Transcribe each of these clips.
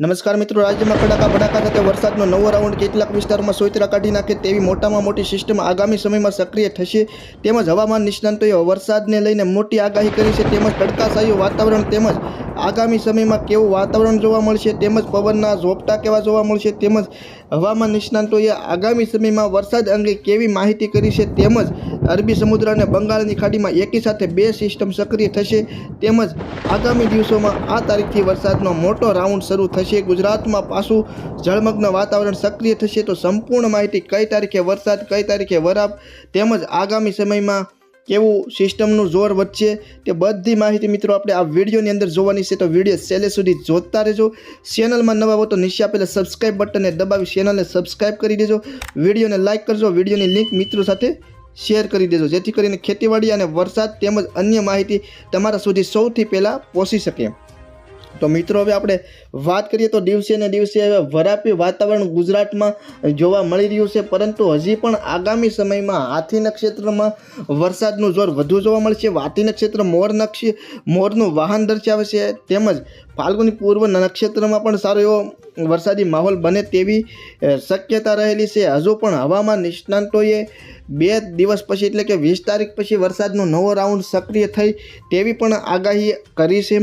નમસ્કાર મિત્રો, રાજ્યમાં કડાકા ભડાકા સાથે વરસાદનો નવો રાઉન્ડ કેટલાક વિસ્તારોમાં સોયતરા કાઢી નાખે તેવી મોટામાં મોટી સિસ્ટમ આગામી સમયમાં સક્રિય થશે. તેમજ હવામાન નિષ્ણાંતોએ વરસાદને લઈને મોટી આગાહી કરી છે. તેમજ તડકાશાયું વાતાવરણ તેમજ આગામી સમયમાં કેવું વાતાવરણ જોવા મળશે, તેમજ પવનના ઝોપટા કેવા જોવા મળશે, તેમજ હવામાન નિષ્ણાંતોએ આગામી સમયમાં વરસાદ અંગે કેવી માહિતી કરી છે, તેમજ અરબી સમુદ્ર અને બંગાળની ખાડીમાં એકી સાથે બે સિસ્ટમ સક્રિય થશે, તેમજ આગામી દિવસોમાં આ તારીખથી વરસાદનો મોટો રાઉન્ડ શરૂ થશે. ગુજરાતમાં પાછું જળમગ્ન વાતાવરણ સક્રિય થશે તો સંપૂર્ણ માહિતી કઈ તારીખે વરસાદ, કઈ તારીખે વરાપ, તેમજ આગામી સમયમાં કેવું સિસ્ટમનું જોર વધશે તે બધી માહિતી મિત્રો આપણે આ વિડીયોની અંદર જોવાની છે. તો વીડિયો છેલ્લે સુધી જોતા રહેજો. ચેનલમાં નવા હો તો નીચે આપેલા સબસ્ક્રાઇબ બટનને દબાવી ચેનલને સબસ્ક્રાઇબ કરી દેજો. વિડીયોને લાઇક કરજો. વિડીયોની લિંક મિત્રો સાથે શેર કરી દેજો. જેથી કરીને ખેતીવાડી અને વરસાદ તેમજ અન્ય માહિતી તમારા સુધી સૌથી પહેલાં પહોંચી શકે. તો મિત્રો, હવે આપણે વાત કરીએ તો દિવસે ને દિવસે હવે વરાપી વાતાવરણ ગુજરાતમાં જોવા મળી રહ્યું છે, પરંતુ હજી પણ આગામી સમયમાં હાથી નક્ષત્રમાં વરસાદનું જોર વધુ જોવા મળશે. હાથી નક્ષત્ર મોર નક્ષ, મોરનું વાહન દર્શાવે છે, તેમજ ફાલ્ગુની પૂર્વ નક્ષત્રમાં પણ સારો એવો વરસાદી માહોલ બને તેવી શક્યતા રહેલી છે. હજુ પણ હવામાન નિષ્ણાંતોએ બે દિવસ પછી, એટલે કે વીસ તારીખ પછી વરસાદનો નવો રાઉન્ડ સક્રિય થઈ તેવી પણ આગાહી કરી છે.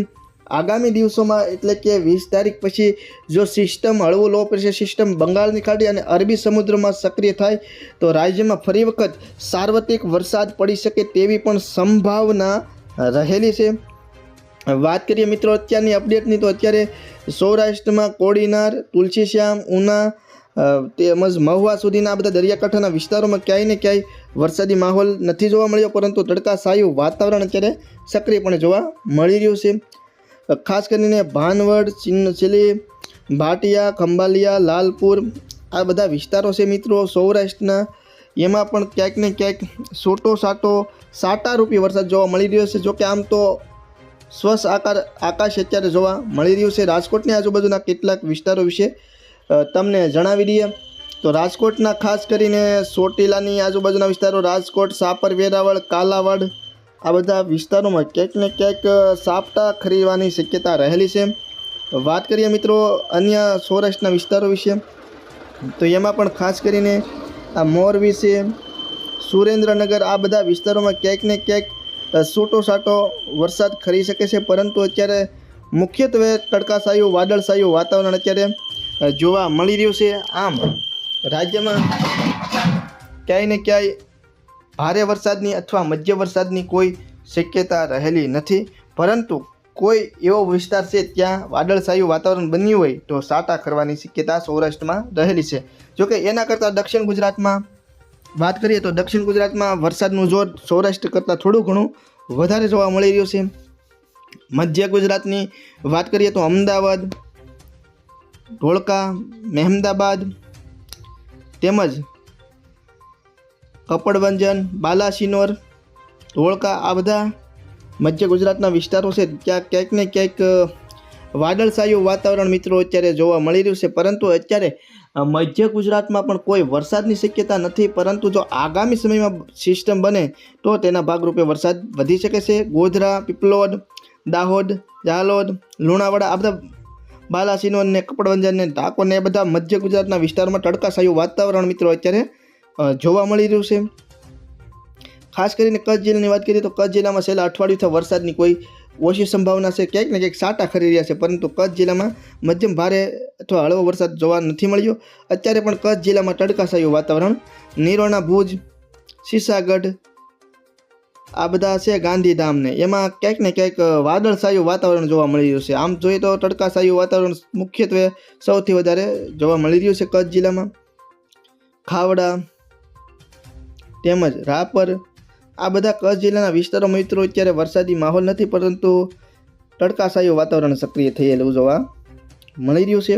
આગામી દિવસોમાં એટલે કે વીસ તારીખ પછી જો સિસ્ટમ હળવું લો પ્રેશર સિસ્ટમ બંગાળની ખાડી અને અરબી સમુદ્રમાં સક્રિય થાય, તો રાજ્યમાં ફરી વખત સાર્વત્રિક વરસાદ પડી શકે તેવી પણ સંભાવના રહેલી છે. વાત કરીએ મિત્રો અત્યારની અપડેટની તો અત્યારે સૌરાષ્ટ્રમાં કોડીનાર, તુલસીશ્યામ, ઉના તેમજ મહુવા સુધીના બધા દરિયાકાંઠાના વિસ્તારોમાં ક્યાંય ને ક્યાંય વરસાદી માહોલ નથી જોવા મળ્યો, પરંતુ તડકાશાયું વાતાવરણ અત્યારે સક્રિયપણે જોવા મળી રહ્યું છે. ખાસ કરીને ભાનવડ ચિન્નચીલી ભાટિયા, ખંભાલિયા, લાલપુર આ બધા વિસ્તારો છે મિત્રો સૌરાષ્ટ્રના. એમાં પણ ક્યાંક ને ક્યાંક સોટો સાટો સાટા રૂપી વરસાદ જોવા મળી રહ્યો છે. જોકે આમ તો સ્વસ્થ આકાર આકાશ અત્યારે જોવા મળી રહ્યું છે. રાજકોટની આજુબાજુના કેટલાક વિસ્તારો વિશે તમને જણાવી દઈએ. તો રાજકોટના ખાસ કરીને સોટીલાની આજુબાજુના વિસ્તારો રાજકોટ, સાપર, વેરાવળ, કાલાવાડ આ બધા વિસ્તારોમાં ક્યાંક ને ક્યાંક સાપટા ખરીદવાની શક્યતા રહેલી છે. વાત કરીએ મિત્રો અન્ય સૌરાષ્ટ્રના વિસ્તારો વિશે, તો એમાં પણ ખાસ કરીને આ મોર વિશે, સુરેન્દ્રનગર, આ બધા વિસ્તારોમાં ક્યાંક ને ક્યાંક છૂટો છાટો વરસાદ ખરી શકે છે. પરંતુ અત્યારે મુખ્યત્વે તડકાશાયું વાદળશાયું વાતાવરણ અત્યારે જોવા મળી રહ્યું છે. આમ, રાજ્યમાં ક્યાંય ને ક્યાંય ભારે વરસાદની અથવા મધ્ય વરસાદની કોઈ શક્યતા રહેલી નથી. પરંતુ કોઈ એવો વિસ્તાર છે ત્યાં વાદળછાયું વાતાવરણ બન્યું હોય તો સાટા કરવાની શક્યતા સૌરાષ્ટ્રમાં રહેલી છે. જોકે એના કરતાં દક્ષિણ ગુજરાતમાં વાત કરીએ તો દક્ષિણ ગુજરાતમાં વરસાદનું જોર સૌરાષ્ટ્ર કરતાં થોડું ઘણું વધારે જોવા મળી રહ્યું છે. મધ્ય ગુજરાતની વાત કરીએ તો અમદાવાદ, ધોળકા, મહેમદાબાદ તેમજ કપડવંજન બાલાસિનોર ધોળકા આ બધા મધ્ય ગુજરાતના વિસ્તારો છે. ત્યાં ક્યાંક ને ક્યાંક વાદળછાયું વાતાવરણ મિત્રો અત્યારે જોવા મળી રહ્યું છે. પરંતુ અત્યારે મધ્ય ગુજરાતમાં પણ કોઈ વરસાદની શક્યતા નથી. પરંતુ જો આગામી સમયમાં સિસ્ટમ બને, તો તેના ભાગરૂપે વરસાદ વધી શકે છે. ગોધરા, પીપલોદ, દાહોદ જાલોદ લુણાવાડા આ બધા બાલાસિનોર ને કપડવંજન ને ટાકોને એ બધા મધ્ય ગુજરાતના વિસ્તારમાં તડકાશાયું વાતાવરણ મિત્રો અત્યારે જોવા મળી રહ્યું છે. ખાસ કરીને કચ્છ જિલ્લાની વાત કરીએ તો કચ્છ જિલ્લામાં છેલ્લા અઠવાડિયુંથી વરસાદની કોઈ ઓછી સંભાવના છે. ક્યાંક ને ક્યાંક સાટા ખરી રહ્યા છે, પરંતુ કચ્છ જિલ્લામાં મધ્યમ ભારે અથવા હળવો વરસાદ જોવા નથી મળ્યો. અત્યારે પણ કચ્છ જિલ્લામાં તડકાશાયું વાતાવરણ, નિરોણા ભુજ, સીસાગઢ, આ બધા છે ગાંધીધામને. એમાં ક્યાંક ને ક્યાંક વાદળછાયું વાતાવરણ જોવા મળી રહ્યું છે. આમ જોઈએ તો તડકાશાયું વાતાવરણ મુખ્યત્વે સૌથી વધારે જોવા મળી રહ્યું છે કચ્છ જિલ્લામાં. ખાવડા તેમજ રાપર, આ બધા કચ્છ જિલ્લાના વિસ્તારો મિત્રો, અત્યારે વરસાદી માહોલ નથી, પરંતુ તડકાશાયું વાતાવરણ સક્રિય થયેલું જોવા મળી રહ્યું છે.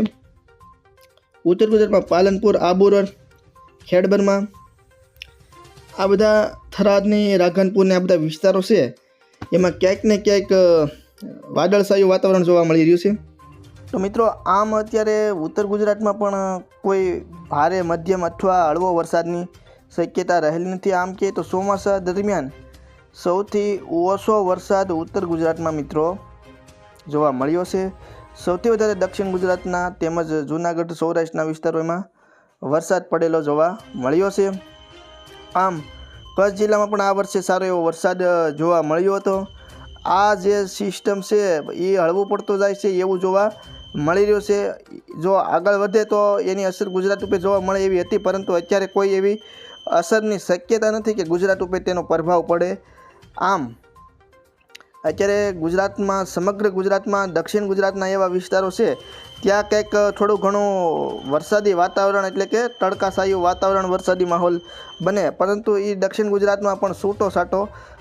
ઉત્તર ગુજરાતમાં પાલનપુર આબુરોડ ખેડબરમાં, આ બધા થરાદની, રાધનપુરને આ બધા વિસ્તારો છે, એમાં ક્યાંક ને ક્યાંક વાદળશાયું વાતાવરણ જોવા મળી રહ્યું છે. તો મિત્રો, આમ અત્યારે ઉત્તર ગુજરાતમાં પણ કોઈ ભારે મધ્યમ અથવા હળવો વરસાદની શક્યતા રહેલી નથી આમ કે તો ચોમાસા દરમિયાન સૌથી ઓછો વરસાદ ઉત્તર ગુજરાતમાં મિત્રો જોવા મળ્યો છે. સૌથી વધારે દક્ષિણ ગુજરાતના તેમજ જૂનાગઢ, સૌરાષ્ટ્રના વિસ્તારોમાં વરસાદ પડેલો જોવા મળ્યો છે. આમ કચ્છ જિલ્લામાં પણ આ વર્ષે સારો એવો વરસાદ જોવા મળ્યો હતો. આ જે સિસ્ટમ છે એ હળવું પડતો જાય છે એવું જોવા મળી રહ્યું છે. જો આગળ વધે તો એની અસર ગુજરાત ઉપર જોવા મળે એવી હતી, પરંતુ અત્યારે કોઈ એવી અસરની શક્યતા નથી કે ગુજરાત ઉપર તેનો પ્રભાવ પડે. આમ, અત્યારે ગુજરાતમાં, સમગ્ર ગુજરાતમાં, દક્ષિણ ગુજરાતના એવા વિસ્તારો છે, ત્યાં કંઈક થોડું ઘણું વરસાદી વાતાવરણ એટલે કે તડકાશાયું વાતાવરણ વરસાદી માહોલ બને. પરંતુ એ દક્ષિણ ગુજરાતમાં પણ છૂટો છાટો